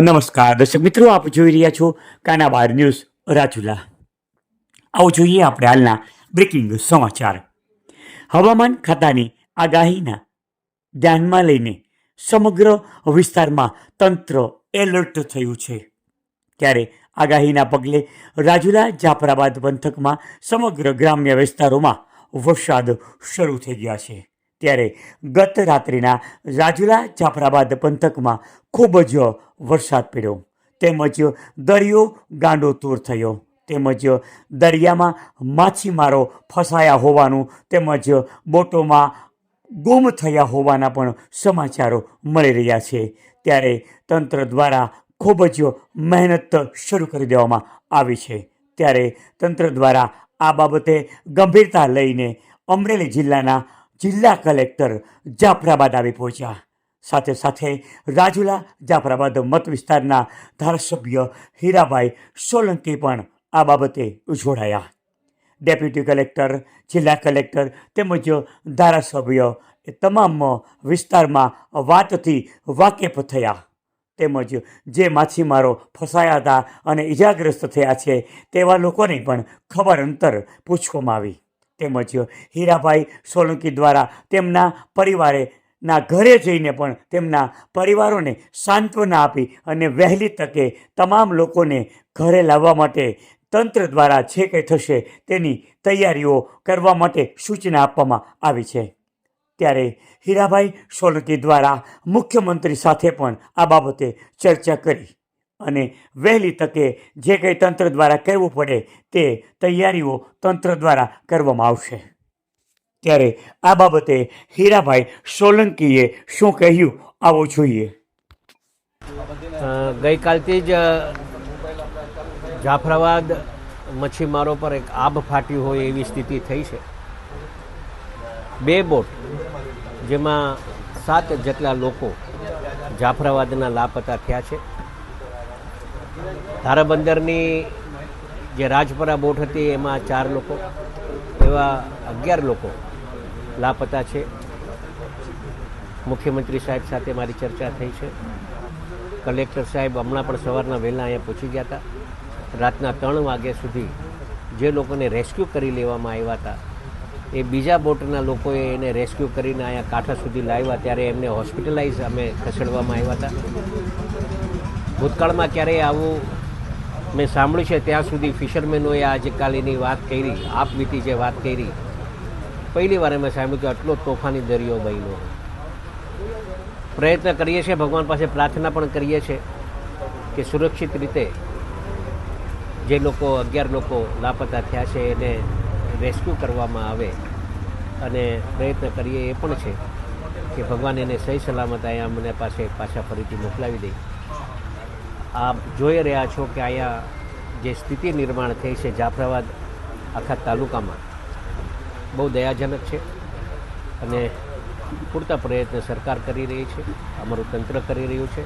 નમસ્કાર. દર્શક મિત્રો, આપ જોઈ રહ્યા છો કાના બાર ન્યૂઝ રાજુલા. આવો જોઈએ આપણે હાલના બ્રેકિંગ સમાચાર. હવામાન ખાતાની આગાહીના ધ્યાનમાં લઈને સમગ્ર વિસ્તારમાં તંત્ર એલર્ટ થયું છે. ત્યારે આગાહીના પગલે રાજુલા, જાફરાબાદ પંથકમાં સમગ્ર ગ્રામ્ય વિસ્તારોમાં વરસાદ શરૂ થઈ ગયા છે. ત્યારે ગત રાત્રિના રાજુલા જાફરાબાદ પંથકમાં ખૂબ જ વરસાદ પડ્યો. તેમજ દરિયો ગાંડોતૂર થયો. તેમજ દરિયામાં માછીમારો ફસાયા હોવાનું તેમજ બોટોમાં ગુમ થયા હોવાના પણ સમાચારો મળી રહ્યા છે. ત્યારે તંત્ર દ્વારા ખૂબ જ મહેનત શરૂ કરી દેવામાં આવી છે. ત્યારે તંત્ર દ્વારા આ બાબતે ગંભીરતા લઈને અમરેલી જિલ્લાના જિલ્લા કલેક્ટર જાફરાબાદ આવી પહોંચ્યા. સાથે સાથે રાજુલા જાફરાબાદ મત વિસ્તારના ધારાસભ્ય હીરાભાઈ સોલંકી પણ આ બાબતે જોડાયા ડેપ્યુટી કલેક્ટર, જિલ્લા કલેક્ટર તેમજ ધારાસભ્ય એ તમામ વિસ્તારમાં વાતથી વાકેફ થયા. તેમજ જે માછીમારો ફસાયા હતા અને ઇજાગ્રસ્ત થયા છે તેવા લોકોની પણ ખબર અંતર પૂછવામાં આવી. તેમજ હીરાભાઈ સોલંકી દ્વારા તેમના પરિવારે ના ઘરે જઈને પણ તેમના પરિવારોને સાંત્વના આપી અને વહેલી તકે તમામ લોકોને ઘરે લાવવા માટે તંત્ર દ્વારા જે કંઈ થશે તેની તૈયારીઓ કરવા માટે સૂચના આપવામાં આવી છે. ત્યારે હીરાભાઈ સોલંકી દ્વારા મુખ્યમંત્રી સાથે પણ આ બાબતે ચર્ચા કરી. અને વહેલી તકે જે કંઈ તંત્ર દ્વારા કહેવું પડે તે તૈયારીઓ તંત્ર દ્વારા કરવામાં આવશે. ત્યારે આ બાબતે હીરાભાઈ સોલંકીએ શું કહ્યું આવો જોઈએ. ગઈકાલથી જ જાફરાબાદ મચ્છીમારો પર એક આબ ફાટી હોય એવી સ્થિતિ થઈ છે. બે બોટ, જેમાં સાત જેટલા લોકો જાફરાબાદના લાપતા થયા છે. ધારાબંદરની જે રાજપરા બોટ હતી, એમાં ચાર લોકો, એવા અગિયાર લોકો લાપતા છે. મુખ્યમંત્રી સાહેબ સાથે મારી ચર્ચા થઈ છે. કલેક્ટર સાહેબ હમણાં પણ સવારના વહેલા અહીંયા પહોંચી ગયા હતા. રાતના ત્રણ વાગ્યા સુધી જે લોકોને રેસ્ક્યુ કરી લેવામાં આવ્યા હતા, એ બીજા બોટના લોકોએ એને રેસ્ક્યુ કરીને અહીંયા કાંઠા સુધી લાવ્યા. ત્યારે એમને હોસ્પિટલાઇઝ અમે ખસેડવામાં આવ્યા હતા. ભૂતકાળમાં ક્યારેય આવું મેં સાંભળ્યું છે, ત્યાં સુધી ફિશરમેનોએ આજકાલની વાત કરી આપવીતી જે વાત કરી. પહેલી વારે મેં સાંભળ્યું કે આટલો તોફાની દરિયો બન્યો. પ્રયત્ન કરીએ છીએ, ભગવાન પાસે પ્રાર્થના પણ કરીએ છીએ કે સુરક્ષિત રીતે જે લોકો, અગિયાર લોકો લાપતા થયા છે, એને રેસ્ક્યુ કરવામાં આવે અને પ્રયત્ન કરીએ એ પણ છે કે ભગવાન એને સહી સલામત અહીંયા મને પાસે પાછા ફરીથી મોકલાવી દે. આપ જોઈ રહ્યા છો કે અહીંયા જે સ્થિતિ નિર્માણ થઈ છે જાફરાબાદ આખા તાલુકામાં બહુ દયાજનક છે અને પૂરતા પ્રયત્ન સરકાર કરી રહી છે, અમારું તંત્ર કરી રહ્યું છે.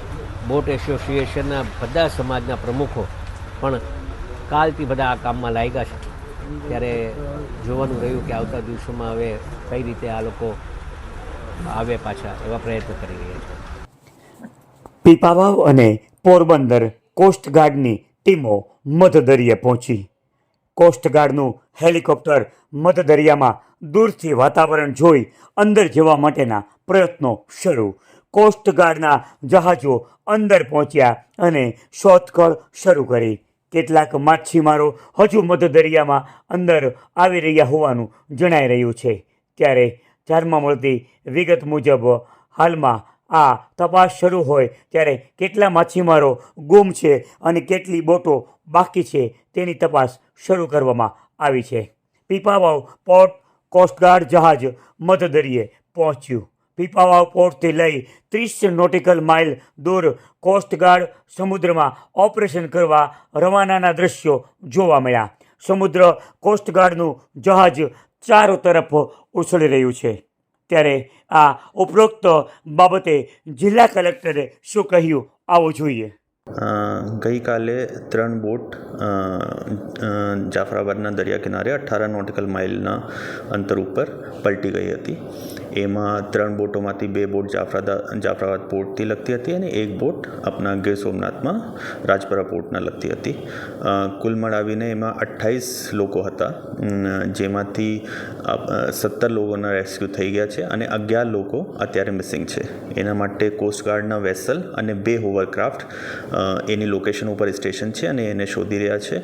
બોટ એસોસિએશનના બધા સમાજના પ્રમુખો પણ કાલથી બધા આ કામમાં લાગ્યા છે. ત્યારે જોવાનું રહ્યું કે આવતા દિવસોમાં હવે કઈ રીતે આ લોકો આવે પાછા એવા પ્રયત્ન કરી રહ્યા છે. પીપાવાવ અને પોરબંદર કોસ્ટગાર્ડની ટીમો મધદરિયે પહોંચી. કોસ્ટગાર્ડનું હેલિકોપ્ટર મધદરિયામાં દૂરથી વાતાવરણ જોઈ અંદર જવા માટેના પ્રયત્નો શરૂ. કોસ્ટગાર્ડના જહાજો અંદર પહોંચ્યા અને શોધખોળ શરૂ કરી. કેટલાક માછીમારો હજુ મધદરિયામાં અંદર આવી રહ્યા હોવાનું જણાઈ રહ્યું છે. ત્યારે જાણવા મળતી વિગત મુજબ હાલમાં આ તપાસ શરૂ હોય ત્યારે કેટલા માછીમારો ગુમ છે અને કેટલી બોટો બાકી છે તેની તપાસ શરૂ કરવામાં આવી છે. પીપાવાવ પોર્ટ કોસ્ટગાર્ડ જહાજ મધદરિયે પહોંચ્યું. પીપાવાવ પોર્ટથી લઈ ત્રીસ નોટિકલ માઇલ દૂર કોસ્ટગાર્ડ સમુદ્રમાં ઓપરેશન કરવા રવાનાના દ્રશ્યો જોવા મળ્યા. સમુદ્ર કોસ્ટગાર્ડનું જહાજ ચારો તરફ ઉછળી રહ્યું છે. ત્યારે આ ઉપરોક્ત બાબતે જિલ્લા કલેક્ટરે શું કહ્યું આવું જોઈએ. ગઈકાલે ત્રણ બોટ જાફરાબાદના દરિયા કિનારે અઠ્ઠાર નોટિકલ માઇલના અંતર ઉપર પલટી ગઈ હતી. એમાં ત્રણ બોટોમાંથી બે બોટ જાફરાદા, જાફરાબાદ પોર્ટથી લગતી હતી અને એક બોટ આપણા ગીર સોમનાથમાં રાજપરા પોર્ટના લગતી હતી. કુલ મળાવીને એમાં અઠ્ઠાવીસ લોકો હતા. જેમાંથી સત્તર લોકોના રેસ્ક્યુ થઈ ગયા છે અને અગિયાર લોકો અત્યારે મિસિંગ છે. એના માટે કોસ્ટગાર્ડના વેસલ અને બે હોવરક્રાફ્ટ એની લોકેશન ઉપર સ્ટેશન છે અને એને શોધી રહ્યા છે.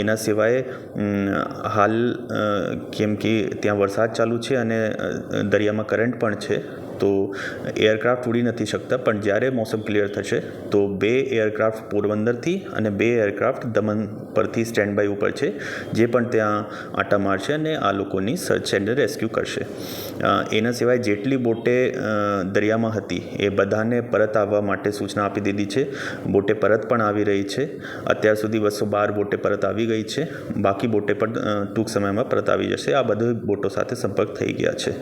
એના સિવાય હાલ કેમ કે ત્યાં વરસાદ ચાલુ છે અને દરિયામાં કરંટ પણ છે. તો એરક્રાફ્ટ ઉડી નથી શકતા, પણ જ્યારે મોસમ ક્લિયર થશે, તો બે એરક્રાફ્ટ પોરબંદરથી અને બે એરક્રાફ્ટ દમણ પરથી સ્ટેન્ડ બાય ઉપર છે, જે પણ ત્યાં આંટા મારશે અને આ લોકોની સર્ચ એન્ડ રેસ્ક્યુ કરશે. એના સિવાય જેટલી બોટે દરિયામાં હતી, એ બધાને પરત આવવા માટે સૂચના આપી દીધી છે. બોટે પરત પણ આવી રહી છે. અત્યાર સુધી બસો બાર બોટે પરત આવી ગઈ છે. બાકી બોટે પણ ટૂંક સમયમાં પરત આવી જશે. આ બધી બોટો સાથે સંપર્ક થઈ ગયા છે.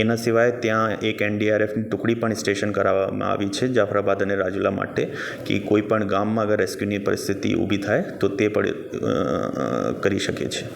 એના સિવાય ત્યાં એક એનડીઆરએફની ટુકડી પણ સ્ટેશન કરાવવામાં આવી છે, જાફરાબાદ અને રાજુલા માટે, કે કોઈ પણ ગામમાં અગર રેસ્ક્યુની પરિસ્થિતિ ઊભી થાય, તો તે પણ કરી શકે છે.